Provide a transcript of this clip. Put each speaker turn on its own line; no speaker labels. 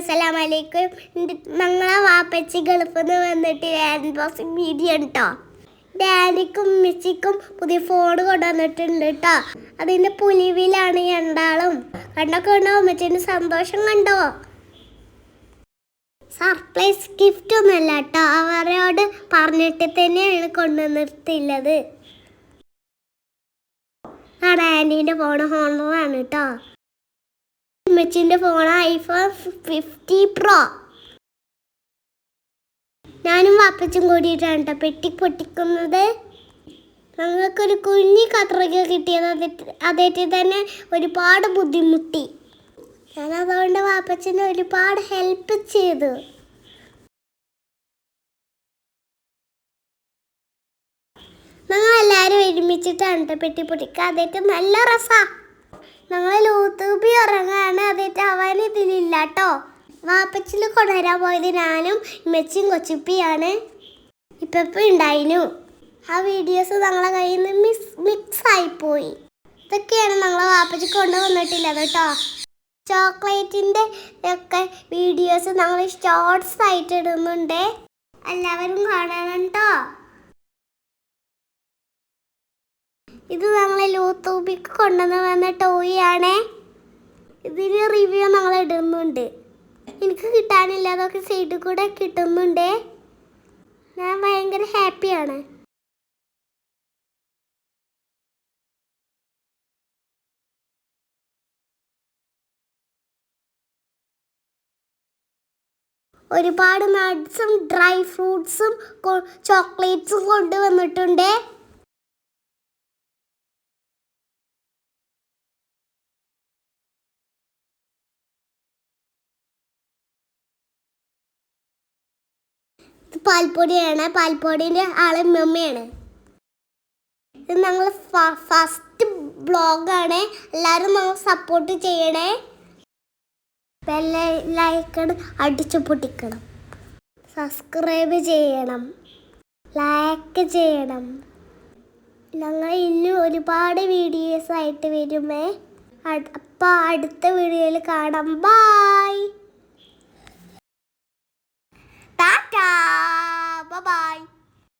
അസ്സലാമലൈക്കും. ഞങ്ങളെ വാപ്പച്ചി ഗൾഫിൽ വന്നിട്ട് വാഷിംഗ് മീഡിയ കേട്ടോ ഡാഡിക്കും മിച്ചിക്കും പുതിയ ഫോൺ കൊണ്ടുവന്നിട്ടുണ്ട് കേട്ടോ അതിന്റെ പുലിവിലാണ് രണ്ടാളും. കണ്ടൊക്കെ ഉണ്ടോ അമ്മച്ചിന്റെ സന്തോഷം കണ്ടോ? സർപ്രൈസ് ഗിഫ്റ്റ് ഒന്നുമല്ല കേട്ടോ അവരോട് പറഞ്ഞിട്ട് തന്നെയാണ് കൊണ്ടുവന്നിട്ടുള്ളത് ആ ഡാഡിന്റെ ഫോൺ ഹോണറാണ് കേട്ടോ അമ്മച്ചിന്റെ ഫോൺ ഐഫോൺ ഫിഫ്റ്റി പ്രോ ഞാനും വാപ്പച്ചും കൂടിയിട്ടാണ് കേട്ടോ പെട്ടി പൊട്ടിക്കുന്നത്. ഞങ്ങൾക്കൊരു കുഞ്ഞി കത്രയ്ക്ക് കിട്ടിയത് അതേ അതേറ്റ് തന്നെ ഒരുപാട് ബുദ്ധിമുട്ടി. ഞാൻ അതുകൊണ്ട് വാപ്പച്ചനെ ഒരുപാട് ഹെൽപ്പ് ചെയ്തു. ഞങ്ങൾ എല്ലാവരും ഒരുമിച്ചിട്ടാണ് പെട്ടി പൊട്ടിക്കുക അതേറ്റ് നല്ല രസാ. ഞങ്ങൾ ലൂത്തൂപ്പി ഇതിലില്ല കേട്ടോ. വാപ്പച്ചിൽ കൊണ്ടുവരാൻ പോയത് ഞാനും മെച്ചും കൊച്ചുപ്പിയാണ്. ഇപ്പം ഉണ്ടായിനു. ആ വീഡിയോസ് ഞങ്ങളെ കയ്യിൽ നിന്ന് മിക്സ് ആയിപ്പോയി. ഇതൊക്കെയാണ് ഞങ്ങളെ വാപ്പച്ചി കൊണ്ടുവന്നിട്ടില്ലത് കേട്ടോ. ചോക്ലേറ്റിന്റെ ഒക്കെ വീഡിയോസ് ഞങ്ങൾ ഷോർട്സ് ആയിട്ട് ഇടുന്നുണ്ട്. എല്ലാവരും കാണണം കേട്ടോ. ഇത് ഞങ്ങളെ ലൂത്തൂബിക്ക് കൊണ്ടുവന്ന് വന്ന ടോയ് ആണേ. ഇതിന് റിവ്യൂ നമ്മൾ ഇടുന്നുണ്ട്. എനിക്ക് കിട്ടാനില്ല അതൊക്കെ സൈഡിൽ കൂടെ കിട്ടുന്നുണ്ട്. ഞാൻ ഭയങ്കര ഹാപ്പിയാണ് ഒരുപാട് നട്ട്സും ഡ്രൈ ഫ്രൂട്ട്സും ചോക്ലേറ്റ്സും കൊണ്ടുവന്നിട്ടുണ്ട്. പാൽപ്പൊടിയാണ്. പാൽപ്പൊടിന്റെ ആൾ മമ്മയാണ് ഇത് ഞങ്ങൾ ഫസ്റ്റ് ബ്ലോഗാണ് എല്ലാവരും നമ്മൾ സപ്പോർട്ട് ചെയ്യണേ. ലൈക്ക് അടിച്ചു പൊട്ടിക്കണം. സബ്സ്ക്രൈബ് ചെയ്യണം. ലൈക്ക് ചെയ്യണം. ഞങ്ങൾ ഇനി ഒരുപാട് വീഡിയോസ് ആയിട്ട് വരുമേ. അപ്പോൾ അടുത്ത വീഡിയോയിൽ കാണാം. ബായ്